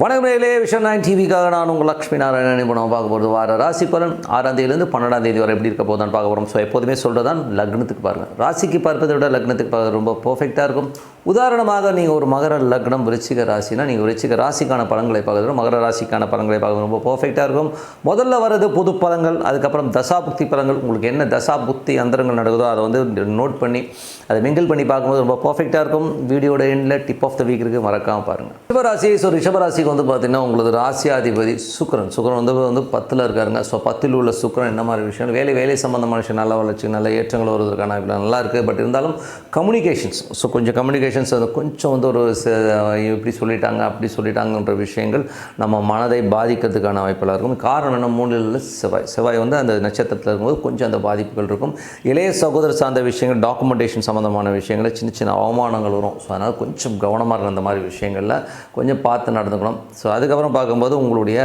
வணக்கம் நேயர்களே vision nine டிவிக்காக நான் உங்கள் லக்ஷ்மி நாராயணன். இப்போ நம்ம பார்க்க போகிறது வார ராசி பலன். ஆறாம் தேதியிலேருந்து பன்னெண்டாம் தேதி வரை எப்படி இருக்க போதான் பார்க்க போகிறோம் ஸோ எப்போதுமே சொல்கிறது தான் லக்னத்துக்கு பாருங்கள் ராசிக்கு பார்ப்பதை விட லக்னத்துக்கு பார்க்க ரொம்ப பர்ஃபெக்டாக இருக்கும். உதாரணமாக நீங்கள் ஒரு மகர லக்னம் விருச்சிக ராசினா நீங்கள் விருச்சிக ராசிக்கான பலன்களை பார்க்குறது மகர ராசிக்கான பலன்களை பார்க்குறது ரொம்ப பர்ஃபெக்டாக இருக்கும். முதல்ல வர்றது பொது பலன்கள் அதுக்கப்புறம் தசாபுக்தி பலன்கள். உங்களுக்கு என்ன தசா புக்தி அந்தரங்கள் நடக்குதோ அதை வந்து நோட் பண்ணி அதை மிங்கிள் பண்ணி பார்க்கும்போது ரொம்ப பர்ஃபெக்டாக இருக்கும். வீடியோட எண்டில் டிப் ஆஃப் த வீக் இருக்குது மறக்காமல் பாருங்கள் ரிஷபராசி ஸோ ராசிக்கு வந்து பார்த்திங்கன்னா உங்களது ராசியாதிபதி சுக்கரன். சுக்கரன் வந்து வந்து பத்தில் இருக்காருங்க. ஸோ பத்தில் உள்ள சுக்கரன் என்ன மாதிரி விஷயம் வேலை வேலை சம்மந்தமான விஷயம் நல்ல வளர்ச்சி நல்ல ஏற்றங்கள் வருவதற்கான இப்படி நல்லா இருக்குது பட் இருந்தாலும் கம்யூனிகேஷன்ஸ் ஸோ கொஞ்சம் கம்யூனிகேஷன்ஸ் அது கொஞ்சம் வந்து ஒரு ச- இப்படி சொல்லிட்டாங்க அப்படி சொல்லிட்டாங்கன்ற விஷயங்கள் நம்ம மனதை பாதிக்கிறதுக்கான வாய்ப்பெல்லாம் இருக்கும். காரணம் என்ன? மூணில் செவ்வாய். செவ்வாய் வந்து அந்த நட்சத்திரத்தில் இருக்கும்போது கொஞ்சம் அந்த பாதிப்புகள் இருக்கும். இளைய சகோதரர் சார்ந்த விஷயங்கள் டாக்குமெண்டேஷன் சம்மந்தமான விஷயங்களை சின்ன சின்ன அவமானங்கள் வரும். ஸோ அதனால் கொஞ்சம் கவனமாக இருக்கிற அந்த மாதிரி விஷயங்களில் கொஞ்சம் பார்த்து நடந்துக்கணும். ஸோ அதுக்கப்புறம் பார்க்கும்போது உங்களுடைய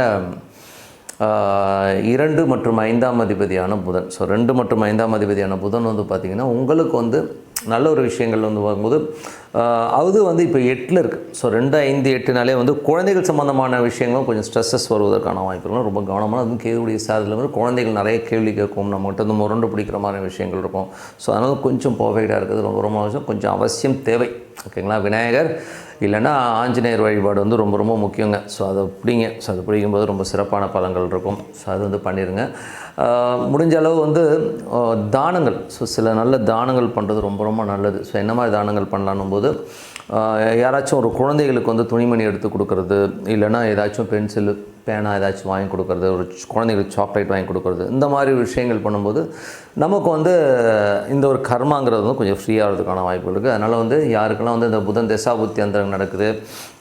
இரண்டு மற்றும் ஐந்தாம் அதிபதியான புதன். ஸோ ரெண்டு மற்றும் ஐந்தாம் அதிபதியான புதன் வந்து பார்த்திங்கன்னா உங்களுக்கு வந்து நல்ல ஒரு விஷயங்கள் வந்து பார்க்கும்போது அது வந்து இப்போ எட்டில் இருக்குது ஸோ ரெண்டு ஐந்து எட்டுனாலே வந்து குழந்தைகள் சம்மந்தமான விஷயங்களும் கொஞ்சம் ஸ்ட்ரெஸ்ஸஸ் வருவதற்கான வாய்ப்புகளும் ரொம்ப கவனமாக அதுவும் கேதுடைய சாதில் வந்து குழந்தைகள் நிறைய கேள்வி கேட்கும் நம்மகிட்ட வந்து முரண்டு பிடிக்கிற மாதிரி விஷயங்கள் இருக்கும். ஸோ அதனால் கொஞ்சம் பர்ஃபெக்டாக இருக்கிறது ரொம்ப ரொம்ப அவசியம். கொஞ்சம் அவசியம் தேவை. ஓகேங்களா? விநாயகர் இல்லைன்னா ஆஞ்சநேயர் வழிபாடு வந்து ரொம்ப ரொம்ப முக்கியங்க. ஸோ அதை பிடிங்க. ஸோ அதை பிடிக்கும்போது ரொம்ப சிறப்பான பலன்கள் இருக்கும். ஸோ அது வந்து பண்ணிடுங்க முடிஞ்ச அளவு வந்து தானங்கள். ஸோ சில நல்ல தானங்கள் பண்ணுறது ரொம்ப ரொம்ப நல்லது. ஸோ என்ன மாதிரி தானங்கள் பண்ணலான்னும் போது யாராச்சும் ஒரு குழந்தைகளுக்கு வந்து துணிமணி எடுத்து கொடுக்கறது இல்லைன்னா ஏதாச்சும் பென்சில் பேனா ஏதாச்சும் வாங்கி கொடுக்கறது ஒரு குழந்தைங்களுக்கு குழந்தைகளுக்கு சாக்லேட் வாங்கி கொடுக்கறது இந்த மாதிரி விஷயங்கள் பண்ணும்போது நமக்கு வந்து இந்த ஒரு கர்மாங்கிறது வந்து கொஞ்சம் ஃப்ரீயாகிறதுக்கான வாய்ப்பு இருக்குது அதனால் வந்து யாருக்கெல்லாம் வந்து இந்த புதன் தசாபுத்தி அந்தரம் நடக்குது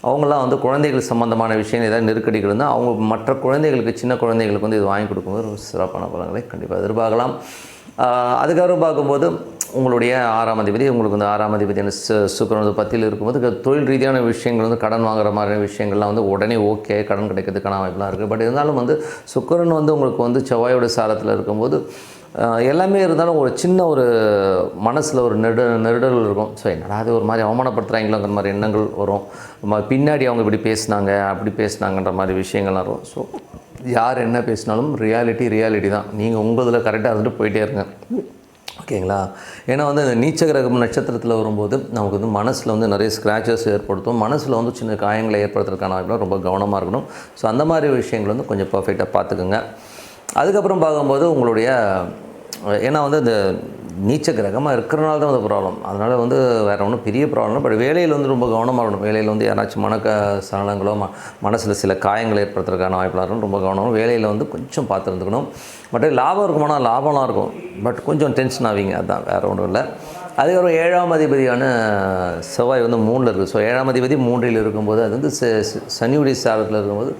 அவங்களாம் வந்து குழந்தைகள் சம்மந்தமான விஷயம் ஏதாவது நெருக்கடிகள் இருந்தால் அவங்க மற்ற குழந்தைகளுக்கு சின்ன குழந்தைகளுக்கு வந்து இது வாங்கி கொடுக்கும்போது ஒரு சிறப்பான பலன்களை கண்டிப்பாக எதிர்பார்க்கலாம். அதுக்கப்புறம் பார்க்கும்போது உங்களுடைய ஆறாம் அதிபதி உங்களுக்கு வந்து ஆறாம் அதிபதியான சு சுக்கரன் வந்து பத்தியில் இருக்கும்போது தொழில் ரீதியான விஷயங்கள் வந்து கடன் வாங்குற மாதிரியான விஷயங்கள்லாம் வந்து உடனே ஓகே கடன் கிடைக்கிறதுக்கான வாய்ப்புலாம் இருக்குது பட் இருந்தாலும் வந்து சுக்கரன் வந்து உங்களுக்கு வந்து செவ்வாயோட சாரத்தில் இருக்கும்போது எல்லாமே இருந்தாலும் ஒரு சின்ன ஒரு மனசில் ஒரு நெடு நெருடல் இருக்கும். ஸோ என்னடா அது ஒரு மாதிரி அவமானப்படுத்துகிறாங்களோங்கிற மாதிரி எண்ணங்கள் வரும். பின்னாடி அவங்க இப்படி பேசுனாங்க அப்படி பேசுனாங்கன்ற மாதிரி விஷயங்கள்லாம் வரும். ஸோ யார் என்ன பேசினாலும் ரியாலிட்டி ரியாலிட்டி தான். நீங்கள் உங்களதில் கரெக்டாக இருந்துட்டு போயிட்டே இருங்க. ஓகேங்களா? ஏன்னா வந்து இந்த நீச்ச கிரகம் நட்சத்திரத்தில் வரும்போது நமக்கு வந்து மனசில் வந்து நிறைய ஸ்க்ராச்சஸ் ஏற்படுத்தும். மனசில் வந்து சின்ன காயங்களை ஏற்படுத்துறதுக்கான வாய்ப்புலாம் ரொம்ப கவனமாக இருக்கணும். ஸோ அந்த மாதிரி விஷயங்கள் வந்து கொஞ்சம் பர்ஃபெக்டாக பார்த்துக்குங்க. அதுக்கப்புறம் பார்க்கும்போது உங்களுடைய ஏன்னா வந்து இந்த நீச்ச கிரகமாக இருக்கிறனால தான் வந்து ப்ராப்ளம் அதனால் வந்து வேறு ஒன்றும் பெரிய ப்ராப்ளம் பட் வேலையில் வந்து ரொம்ப கவனமாக இருக்கணும். வேலையில் வந்து யாராச்சும் மனக்க சலனங்களோ ம மனசில் சில காயங்கள் ஏற்படுத்துறதுக்கான வாய்ப்பெலாம் ரொம்ப கவனம் வேலையில் வந்து கொஞ்சம் பார்த்து இருந்துக்கணும் பட் லாபம் இருக்குமானா லாபம்லாம் இருக்கும். பட் கொஞ்சம் டென்ஷன் ஆவீங்க. அதுதான் வேறு ஒன்றும் இல்லை. அதுக்கப்புறம் ஏழாம் அதிபதியான செவ்வாய் வந்து மூணில் இருக்குது ஸோ ஏழாம் அதிபதி மூன்றில் இருக்கும்போது அது வந்து ச- சனியுடைய சாரத்தில் இருக்கும்போது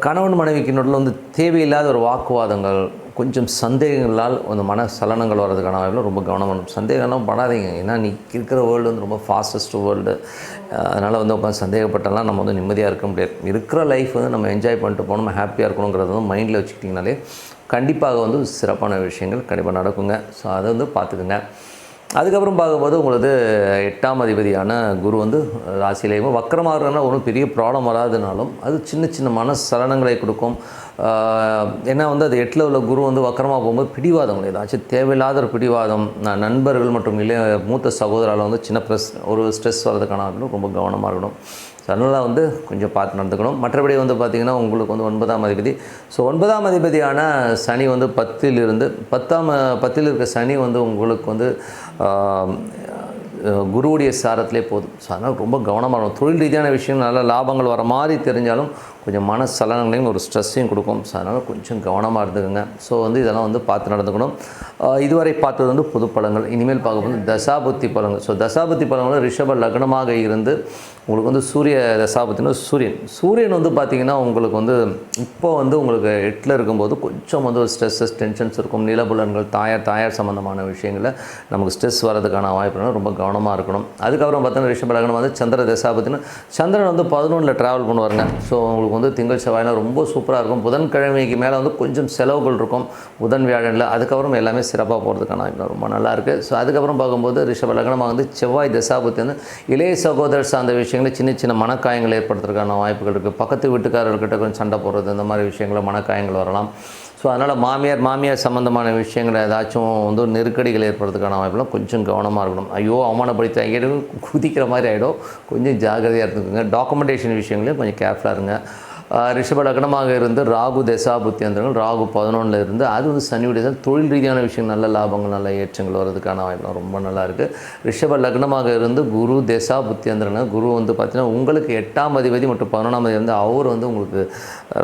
கணவன் மனைவிக்கு நடுவில் வந்து தேவையில்லாத ஒரு வாக்குவாதங்கள் கொஞ்சம் சந்தேகங்களால் அந்த மன சலனங்கள் வர்றதுக்கான வாய்ப்புல ரொம்ப கவனம் பண்ணும் சந்தேகம்லாம் படாதீங்க ஏன்னா நீ இருக்கிற வேர்ல்டு வந்து ரொம்ப ஃபாஸ்டஸ்ட் வேர்ல்டு அதனால் வந்து உட்காந்து சந்தேகப்பட்டெல்லாம் நம்ம வந்து நிம்மதியாக இருக்க முடியாது. இருக்கிற லைஃப் வந்து நம்ம என்ஜாய் பண்ணிட்டு போகணும் ஹாப்பியாக இருக்கணுங்கிறத வந்து மைண்டில் வச்சுக்கிட்டிங்கனாலே கண்டிப்பாக வந்து சிறப்பான விஷயங்கள் கண்டிப்பாக நடக்குங்க. ஸோ அதை வந்து பார்த்துக்குங்க. அதுக்கப்புறம் பார்க்கும்போது உங்களது எட்டாம் அதிபதியான குரு வந்து ராசியிலேயும் வக்கரமாகறதுனால ஒன்றும் பெரிய ப்ராப்ளம் வராதுனாலும் அது சின்ன சின்ன மன சலனங்களை கொடுக்கும். ஏன்னா வந்து அது எட்டில் உள்ள குரு வந்து வக்கரமாக போகும்போது பிடிவாதங்கள் ஏதாச்சும் தேவையில்லாத ஒரு பிடிவாதம் நண்பர்கள் மற்றும் இளைய மூத்த சகோதரால் வந்து சின்ன ப்ரெஸ் ஒரு ஸ்ட்ரெஸ் வர்றதுக்கான ரொம்ப கவனமாக இருக்கணும். ஸோ அதனால் வந்து கொஞ்சம் பார்த்து நடந்துக்கணும். மற்றபடி வந்து பார்த்திங்கன்னா உங்களுக்கு வந்து ஒன்பதாம் அதிபதி. ஸோ ஒன்பதாம் அதிபதியான சனி வந்து பத்தில் இருந்து பத்தாம் பத்தில் இருக்க சனி வந்து உங்களுக்கு வந்து குருவுடைய சாரத்திலே போதும். ஸோ அதனால் ரொம்ப கவனமாக இருக்கும் தொழில் ரீதியான விஷயம் நல்ல லாபங்கள் வர மாதிரி தெரிஞ்சாலும் கொஞ்சம் மன சலனங்களையும் ஒரு ஸ்ட்ரெஸ்ஸையும் கொடுக்கும். ஸோ அதனால் கொஞ்சம் கவனமாக இருந்துக்கோங்க. ஸோ வந்து இதெல்லாம் வந்து பார்த்து நடந்துக்கணும். இதுவரை பார்த்தது வந்து புது பழங்கள் இனிமேல் பார்க்க போது தசாபுத்தி பலங்கள் ஸோ தசாபுத்தி பழங்கள் ரிஷப லக்னமாக இருந்து உங்களுக்கு வந்து சூரிய தசாபத்தினா சூரியன். சூரியன் வந்து பார்த்திங்கன்னா உங்களுக்கு வந்து இப்போ வந்து உங்களுக்கு எட்டில் இருக்கும்போது கொஞ்சம் வந்து ஒரு ஸ்ட்ரெஸ்ஸஸ் டென்ஷன்ஸ் இருக்கும். நிலபுலன்கள் தாயார் தாயார் சம்மந்தமான விஷயங்களில் நமக்கு ஸ்ட்ரெஸ் வரதுக்கான வாய்ப்புகள் ரொம்ப கவனமாக இருக்கணும். அதுக்கப்புறம் பார்த்தீங்கன்னா ரிஷபலகனம் வந்து சந்திர தசாபத்தினா சந்திரன் வந்து பதினொன்றில் ட்ராவல் பண்ணுவாருங்க. ஸோ உங்களுக்கு வந்து திங்கள் செவ்வாயெல்லாம் ரொம்ப சூப்பராக இருக்கும். புதன்கிழமைக்கு மேலே வந்து கொஞ்சம் செலவுகள் இருக்கும். புதன் வியாழனில் அதுக்கப்புறம் எல்லாமே சிறப்பாக போகிறதுக்கான வாய்ப்பு ரொம்ப நல்லாயிருக்கு ஸோ அதுக்கப்புறம் பார்க்கும்போது ரிஷபலகனமாக வந்து செவ்வாய் தசாபுத்தி வந்து இளைய சகோதரர் சார்ந்த விஷயங்கள் விஷயங்களில் சின்ன சின்ன மனக்காயங்கள் ஏற்படுத்துறதுக்கான வாய்ப்புகள் இருக்குது பக்கத்து வீட்டுக்காரர்கிட்ட கொஞ்சம் சண்டை போடுறது இந்த மாதிரி விஷயங்கள மனக்காயங்கள் வரலாம். ஸோ அதனால் மாமியார் மாமியார் சம்மந்தமான விஷயங்கள் ஏதாச்சும் வந்து ஒரு நெருக்கடிகள் ஏற்படுறதுக்கான வாய்ப்புலாம் கொஞ்சம் கவனமாக இருக்கணும். ஐயோ அவமானப்படுத்தி ஐயோ குதிக்கிற மாதிரி ஆகிடும் கொஞ்சம் ஜாகிரதையாக இருந்துக்குங்க. டாக்குமெண்டேஷன் விஷயங்களையும் கொஞ்சம் கேர்ஃபுல்லாக இருங்க. ரிஷப லக்னமாக இருந்து ராகு தசா புத்தியந்திரங்கள் ராகு பதினொன்றில் இருந்து அது வந்து சனியுடைய தொழில் ரீதியான விஷயம் நல்ல லாபங்கள் நல்ல ஏற்றங்கள் வர்றதுக்கான வாய்ப்பு ரொம்ப நல்லா இருக்குது ரிஷப லக்னமாக இருந்து குரு தசா புத்தியந்திரங்கள் குரு வந்து பார்த்திங்கன்னா உங்களுக்கு எட்டாம் அதிபதி மற்றும் பதினொன்றாம் அதிபதி வந்து அவர் வந்து உங்களுக்கு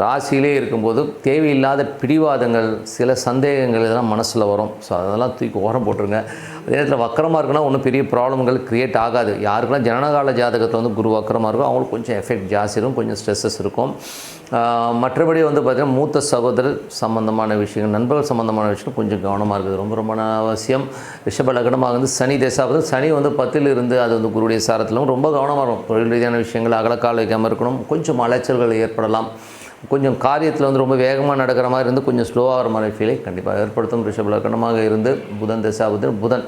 ராசியிலே இருக்கும்போது தேவையில்லாத பிடிவாதங்கள் சில சந்தேகங்கள் இதெல்லாம் மனசில் வரும். ஸோ அதெல்லாம் தூக்கி ஓரம் போட்டுருங்க. அதே நேரத்தில் வக்கரமாக இருக்குன்னா ஒன்றும் பெரிய ப்ராப்ளம்கள் க்ரியேட் ஆகாது. யாருக்குலாம் ஜனனகால ஜாதகத்தில் வந்து குரு வக்கரமாக இருக்கும். அவங்களுக்கு கொஞ்சம் எஃபெக்ட் ஜாஸ்தி இருக்கும். கொஞ்சம் ஸ்ட்ரெஸ்ஸஸ் இருக்கும். மற்றபடி வந்து பார்த்திங்கன்னா மூத்த சகோதரர் சம்பந்தமான விஷயங்கள் நண்பர்கள் சம்பந்தமான விஷயம் கொஞ்சம் கவனமாக இருக்குது. ரொம்ப ரொம்ப அவசியம் ரிஷப லக்னமாக வந்து சனி தேசாவது சனி வந்து பத்தில் இருந்து அது வந்து குருடைய சாரத்திலும் ரொம்ப கவனமாக இருக்கும். தொழில் ரீதியான விஷயங்கள் அகலக்கால் வைக்காமல் இருக்கணும். கொஞ்சம் அலைச்சல்கள் ஏற்படலாம். கொஞ்சம் காரியத்தில் வந்து ரொம்ப வேகமாக நடக்கிற மாதிரி இருந்து கொஞ்சம் ஸ்லோவாகிற மாதிரி ஃபீலை கண்டிப்பாக ஏற்படுத்தும் ரிஷபலக்கணமாக இருந்து புதன் தசாவது புதன்.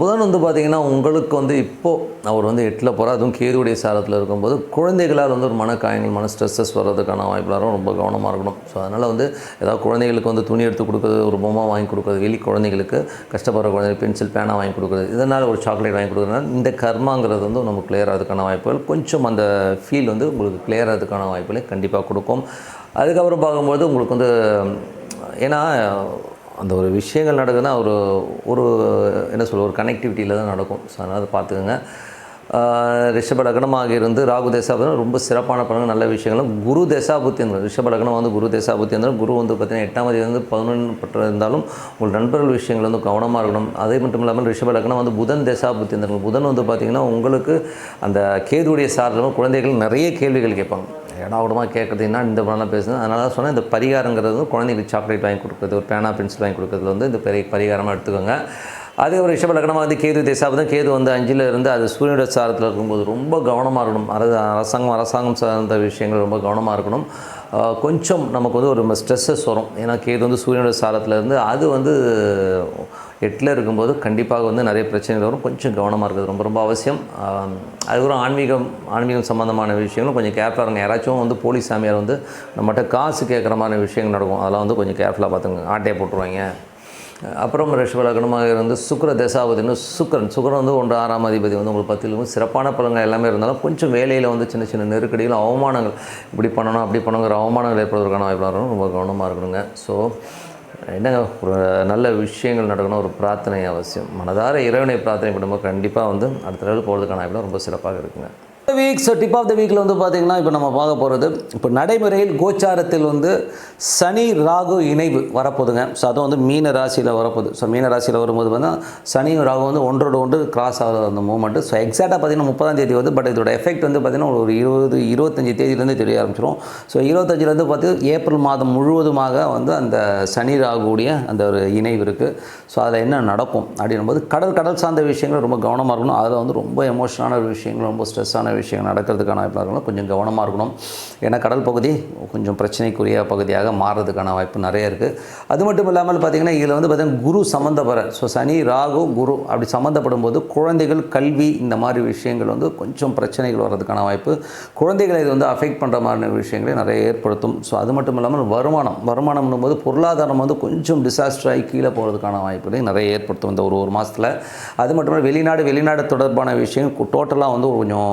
புதன் வந்து பார்த்திங்கன்னா உங்களுக்கு வந்து இப்போது அவர் வந்து எட்டில் போகிறார் அதுவும் கேதுடைய சாரத்தில் இருக்கும்போது குழந்தைகளால் வந்து ஒரு மனக்காயங்கள் மன ஸ்ட்ரெஸ்ஸஸ் வர்றதுக்கான வாய்ப்புலாம் ரொம்ப கவனமாக இருக்கணும். ஸோ அதனால் வந்து ஏதாவது குழந்தைகளுக்கு வந்து துணி எடுத்து கொடுக்குறது ஒரு பொம்மை வாங்கி கொடுக்குறது வெளி குழந்தைகளுக்கு கஷ்டப்படுற குழந்தைகள் பென்சில் பேனா வாங்கி கொடுக்குறது இதனால் ஒரு சாக்லேட் வாங்கி கொடுக்குறதுனால இந்த கர்மாங்கிறது வந்து நமக்கு கிளியர் ஆகிறதுக்கான வாய்ப்புகள் கொஞ்சம் அந்த ஃபீல் வந்து உங்களுக்கு கிளியர் ஆகிறதுக்கான வாய்ப்புகளை கண்டிப்பாக கொடுக்கும். அதுக்கப்புறம் பார்க்கும்போது உங்களுக்கு வந்து ஏன்னா அந்த ஒரு விஷயங்கள் நடக்குதுன்னா ஒரு ஒரு என்ன சொல்ல ஒரு கனெக்டிவிட்டியில் தான் நடக்கும். ஸோ அதனால் அதை பார்த்துக்கோங்க. ஆஹ் ரிஷப லக்னமாக இருந்து ராகு தேசாபுத்திரம் ரொம்ப சிறப்பான பலன்கள் நல்ல விஷயங்களும். குரு தேசாபுத்தி இருந்தாலும் ரிஷப லக்னம் வந்து குரு தேசாபுத்தி இருந்தாலும் குரு வந்து பார்த்திங்கன்னா எட்டாம் தேதி வந்து பதினொன்று பற்ற இருந்தாலும் உங்கள் நண்பர்கள் விஷயங்கள் வந்து கவனமாக இருக்கணும். அதே மட்டும் இல்லாமல் ரிஷப லக்னம் வந்து புதன் தேசாபுத்தி இருந்தாலும் புதன் வந்து பார்த்திங்கன்னா உங்களுக்கு அந்த கேதுடைய சார்ந்த குழந்தைகள் நிறைய கேள்விகள் கேட்பாங்க. ஏடாவிடமாக கேட்குறதுன்னா இந்த மாதிரிலாம் பேசுது அதனால தான் சொன்னேன் இந்த பரிகாரங்கிறது வந்து குழந்தைங்களுக்கு சாக்லேட் வாங்கி கொடுக்குறது ஒரு பேனா பென்சில் வாங்கி கொடுக்குறதுல வந்து இந்த பெரிய பரிகாரமாக எடுத்துக்கோங்க. அதே ஒரு ரிஷப லக்னமாக வந்து கேது தேசாபதம் கேது வந்து அஞ்சில் இருந்து அது சூரியனுடைய சாரத்தில் இருக்கும்போது ரொம்ப கவனமாக இருக்கணும். அரசு அரசாங்கம் அரசாங்கம் சார்ந்த விஷயங்கள் ரொம்ப கவனமாக இருக்கணும். கொஞ்சம் நமக்கு வந்து ஒரு ஸ்ட்ரெஸ்ஸஸ் வரும் ஏன்னா கேது வந்து சூரியனுடைய சாரத்தில் இருந்து அது வந்து எட்டில் இருக்கும்போது கண்டிப்பாக வந்து நிறைய பிரச்சனைகள் வரும். கொஞ்சம் கவனமாக இருக்கிறது ரொம்ப ரொம்ப அவசியம். அதுக்கப்புறம் ஆன்மீகம் ஆன்மீகம் சம்மந்தமான விஷயங்களும் கொஞ்சம் கேர்ஃபுல்லாக இருங்க. யாராச்சும் வந்து போலீஸ் சாமியார் வந்து நம்மகிட்ட காசு கேட்குற மாதிரி விஷயங்கள் நடக்கும். அதெல்லாம் வந்து கொஞ்சம் கேர்ஃபுல்லாக பார்த்துங்க ஆட்டையை போட்டுருவாங்க. அப்புறம் ரிஷப லக்னமாக இருந்து சுக்கர தசாவதினு சுக்கரன். சுக்கரன் வந்து ஒன்று ஆறாம் அதிபதி வந்து உங்களுக்கு பத்திலும் சிறப்பான பலன்கள் எல்லாமே இருந்தாலும் கொஞ்சம் வேலையில் வந்து சின்ன சின்ன நெருக்கடிகள் அவமானங்கள். இப்படி பண்ணணும் அப்படி பண்ணணுங்கிற அவமானங்கள் ஏற்படுவதற்கான வாய்ப்பு ரொம்ப கவனமாக இருக்கணுங்க. ஸோ என்னங்க ஒரு நல்ல விஷயங்கள் நடக்கணும் ஒரு பிரார்த்தனை அவசியம். மனதார இறைவனை பிரார்த்தனை பண்ணும்போது கண்டிப்பாக வந்து அடுத்த லெவலுக்கு போகிறதுக்கான வாய்ப்பு ரொம்ப சிறப்பாக இருக்குங்க. Week so tip of the வீக்கில் வந்து பார்த்திங்கன்னா இப்போ நம்ம பார்க்க போகிறது இப்போ நடைமுறையில் கோச்சாரத்தில் வந்து சனி ராகு இணைவு வரப்போகுதுங்க. ஸோ அதுவும் வந்து மீன ராசியில் வரப்போகுது. ஸோ மீன ராசியில் வரும்போது வந்து சனியும் ராகு வந்து ஒன்றோடு ஒன்று கிராஸ் ஆகிற அந்த மூமெண்ட்டு ஸோ எக்ஸாக்டாக பார்த்தீங்கன்னா முப்பதாம் தேதி வந்து பட் இதோட எஃபெக்ட் வந்து பார்த்திங்கன்னா ஒரு இருபது இருபத்தஞ்சி தேதியிலேருந்து தெரிய ஆரம்பிச்சிடும் ஸோ இருபத்தஞ்சிலேருந்து பார்த்து ஏப்ரல் மாதம் முழுவதுமாக வந்து அந்த சனி ராகுடைய அந்த ஒரு இணைவு இருக்குது ஸோ அதில் என்ன நடக்கும் அப்படின்னும்போது கடல் கடல் சார்ந்த விஷயங்கள் ரொம்ப கவனமாக இருக்கணும். அதில் வந்து ரொம்ப எமோஷனான ஒரு விஷயங்கள் ரொம்ப ஸ்ட்ரெஸ்ஸான விஷயங்கள் நடக்கிறதுக்கான வாய்ப்பு இருக்கணும். கொஞ்சம் கவனமாக இருக்கணும். ஏன்னா கடல் பகுதி கொஞ்சம் பிரச்சனைக்குரிய பகுதியாக மாறுறதுக்கான வாய்ப்பு நிறைய இருக்குது அது மட்டும் இல்லாமல் பார்த்திங்கன்னா இதில் வந்து பார்த்திங்கன்னா குரு சம்மந்தப்படுற ஸோ சனி ராகு குரு அப்படி சம்மந்தப்படும் போது குழந்தைகள் கல்வி இந்த மாதிரி விஷயங்கள் வந்து கொஞ்சம் பிரச்சனைகள் வர்றதுக்கான வாய்ப்பு குழந்தைகளை இது வந்து அஃபெக்ட் பண்ணுற மாதிரி விஷயங்களை நிறைய ஏற்படுத்தும். ஸோ அது மட்டும் இல்லாமல் வருமானம் வருமானம்னும் போது பொருளாதாரம் வந்து கொஞ்சம் டிசாஸ்டர் ஆகி கீழே போகிறதுக்கான வாய்ப்புகளை நிறைய ஏற்படுத்தும் இந்த ஒரு ஒரு மாதத்தில் அது மட்டும் இல்லாமல் வெளிநாடு வெளிநாடு தொடர்பான விஷயங்கள் டோட்டலாக வந்து கொஞ்சம்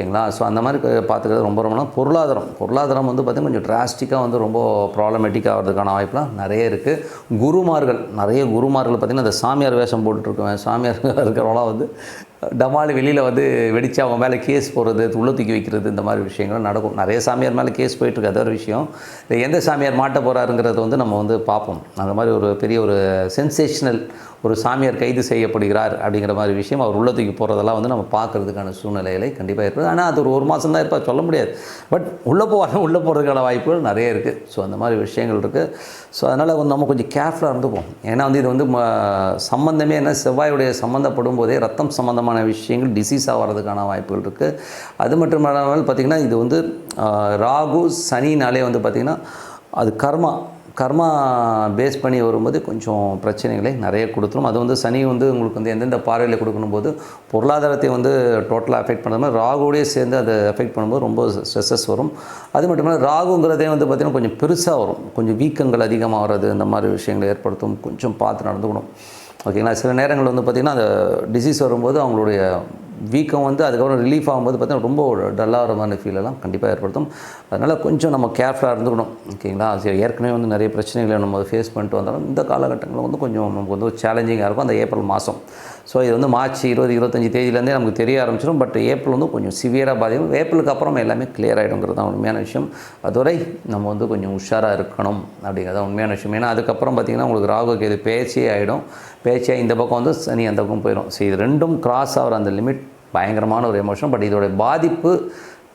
ஓகேங்களா? ஸோ அந்த மாதிரி பார்த்துக்கிறது ரொம்ப ரொம்ப பொருளாதாரம். பொருளாதாரம் வந்து பார்த்திங்கன்னா கொஞ்சம் டிராஸ்டிக்காக வந்து ரொம்ப ப்ராப்ளமேட்டிக் ஆகிறதுக்கான வாய்ப்புலாம் நிறைய இருக்குது குருமார்கள். நிறைய குருமார்கள் பார்த்திங்கன்னா அந்த சாமியார் வேஷம் போட்டுட்ருக்கவன். சாமியார் இருக்கிறவங்களாம் வந்து டமால் வெளியில் வந்து வெடித்து அவங்க மேலே கேஸ் போடுறது உள்ள தூக்கி வைக்கிறது இந்த மாதிரி விஷயங்கள் நடக்கும். நிறைய சாமியார் மேலே கேஸ் போயிட்டுருக்கு அது ஒரு விஷயம். இல்லை எந்த சாமியார் மாட்ட போகிறாருங்கிறது வந்து நம்ம வந்து பார்ப்போம். அந்த மாதிரி ஒரு பெரிய ஒரு சென்சேஷனல் ஒரு சாமியார் கைது செய்யப்படுகிறார் அப்படிங்கிற மாதிரி விஷயம் அவர் உள்ள தூக்கி போகிறதெல்லாம் வந்து நம்ம பார்க்கறதுக்கான சூழ்நிலைகளை கண்டிப்பாக இருக்குது ஆனால் அது ஒரு ஒரு மாதம் தான் இருப்பார் சொல்ல முடியாது. பட் உள்ளே போவாங்க உள்ளே போகிறதுக்கான வாய்ப்புகள் நிறைய இருக்குது ஸோ அந்த மாதிரி விஷயங்கள் இருக்குது ஸோ அதனால் வந்து நம்ம கொஞ்சம் கேர்ஃபுல்லாக இருந்துப்போம் ஏன்னா வந்து இது வந்து ம- என்ன செவ்வாயுடைய சம்மந்தப்படும் போதே ரத்தம் சம்மந்தமாக சம்மந்தமான விஷயங்கள் டிசீஸாக வர்றதுக்கான வாய்ப்புகள் இருக்குது அது மட்டும் இல்லாமல் பார்த்திங்கன்னா இது வந்து ராகு சனினாலே வந்து பார்த்திங்கன்னா அது கர்மா கர்மா பேஸ் பண்ணி வரும்போது கொஞ்சம் பிரச்சனைகளை நிறைய கொடுத்துரும். அது வந்து சனி வந்து உங்களுக்கு வந்து எந்தெந்த பார்வையில் கொடுக்கணும் போது பொருளாதாரத்தை வந்து டோட்டலாக அஃபெக்ட் பண்ணுற மாதிரி ராகுவோடய சேர்ந்து அதை அஃபெக்ட் பண்ணும்போது ரொம்ப ஸ்ட்ரெஸ்ஸஸ் வரும். அது மட்டும் இல்லாமல் ராகுங்கிறதே வந்து பார்த்திங்கன்னா கொஞ்சம் பெருசாக வரும். கொஞ்சம் வீக்கங்கள் அதிகமாக வர்றது இந்த மாதிரி விஷயங்களை ஏற்படுத்தும். கொஞ்சம் பார்த்து நடந்துக்கணும். ஓகேங்களா? சில நேரங்கள் வந்து பார்த்திங்கன்னா அந்த டிசீஸ் வரும்போது அவங்களுடைய வீக்கம் வந்து அதுக்கப்புறம் ரிலீஃப் ஆகும்போது பார்த்தீங்கன்னா ரொம்ப டல்லாகிற மாதிரி ஃபீலெல்லாம் கண்டிப்பாக ஏற்படுத்தும். அதனால் கொஞ்சம் நம்ம கேர்ஃபுல்லாக இருந்துக்கணும். ஓகேங்களா? சரி ஏற்கனவே வந்து நிறைய பிரச்சனைகளை நம்ம ஃபேஸ் பண்ணிட்டு வந்தாலும் இந்த காலகட்டங்களில் வந்து கொஞ்சம் நமக்கு வந்து சேலஞ்சிங்காக இருக்கும். அந்த ஏப்ரல் மாதம் ஸோ இது வந்து மார்ச் இருபது இருபத்தஞ்சி தேதியிலேருந்தே நமக்கு தெரிய ஆரம்பிச்சிடும். பட் ஏப்ரல் வந்து கொஞ்சம் சிவியராக பாதிக்கும். ஏப்ரலுக்கு அப்புறம் எல்லாமே கிளியர் ஆகிடுங்கிறது தான் உண்மையான விஷயம். அதுவரை நம்ம வந்து கொஞ்சம் உஷாராக இருக்கணும் அப்படிங்கிறது உண்மையான விஷயம். ஏன்னா அதுக்கப்புறம் பார்த்திங்கன்னா உங்களுக்கு ராகுக்கு இது பேச்சே ஆகிடும் பேச்சியாக இந்த பக்கம் வந்து சனி அந்த பக்கம் போயிடும் ஸோ இது ரெண்டும் கிராஸ் ஆகிற அந்த லிமிட் பயங்கரமான ஒரு எமோஷன் பட் இதோடைய பாதிப்பு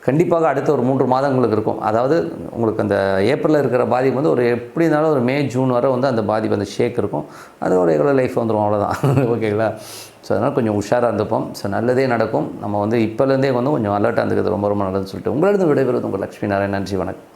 கண்டிப்பாக அடுத்த ஒரு மூன்று மாதங்களுக்கு இருக்கும். அதாவது உங்களுக்கு அந்த ஏப்ரலில் இருக்கிற பாதிப்பு வந்து ஒரு எப்படி இருந்தாலும் ஒரு மே ஜூன் வரை வந்து அந்த பாதிப்பு அந்த ஷேக் இருக்கும். அது ஒரு ரெகுலர் லைஃப் வந்துடும் அவ்வளோதான் ஓகேங்களா ஸோ அதனால் கொஞ்சம் உஷாராக இருந்துப்போம். ஸோ நல்லதே நடக்கும். நம்ம வந்து இப்போலேருந்தே வந்து கொஞ்சம் அலர்ட்டாக இருந்துக்கிறது ரொம்ப ரொம்ப நல்லதுன்னு சொல்லிட்டு உங்களிடம் விடைபெறுவது உங்கள் லக்ஷ்மி நாராயண் நன்றி வணக்கம்.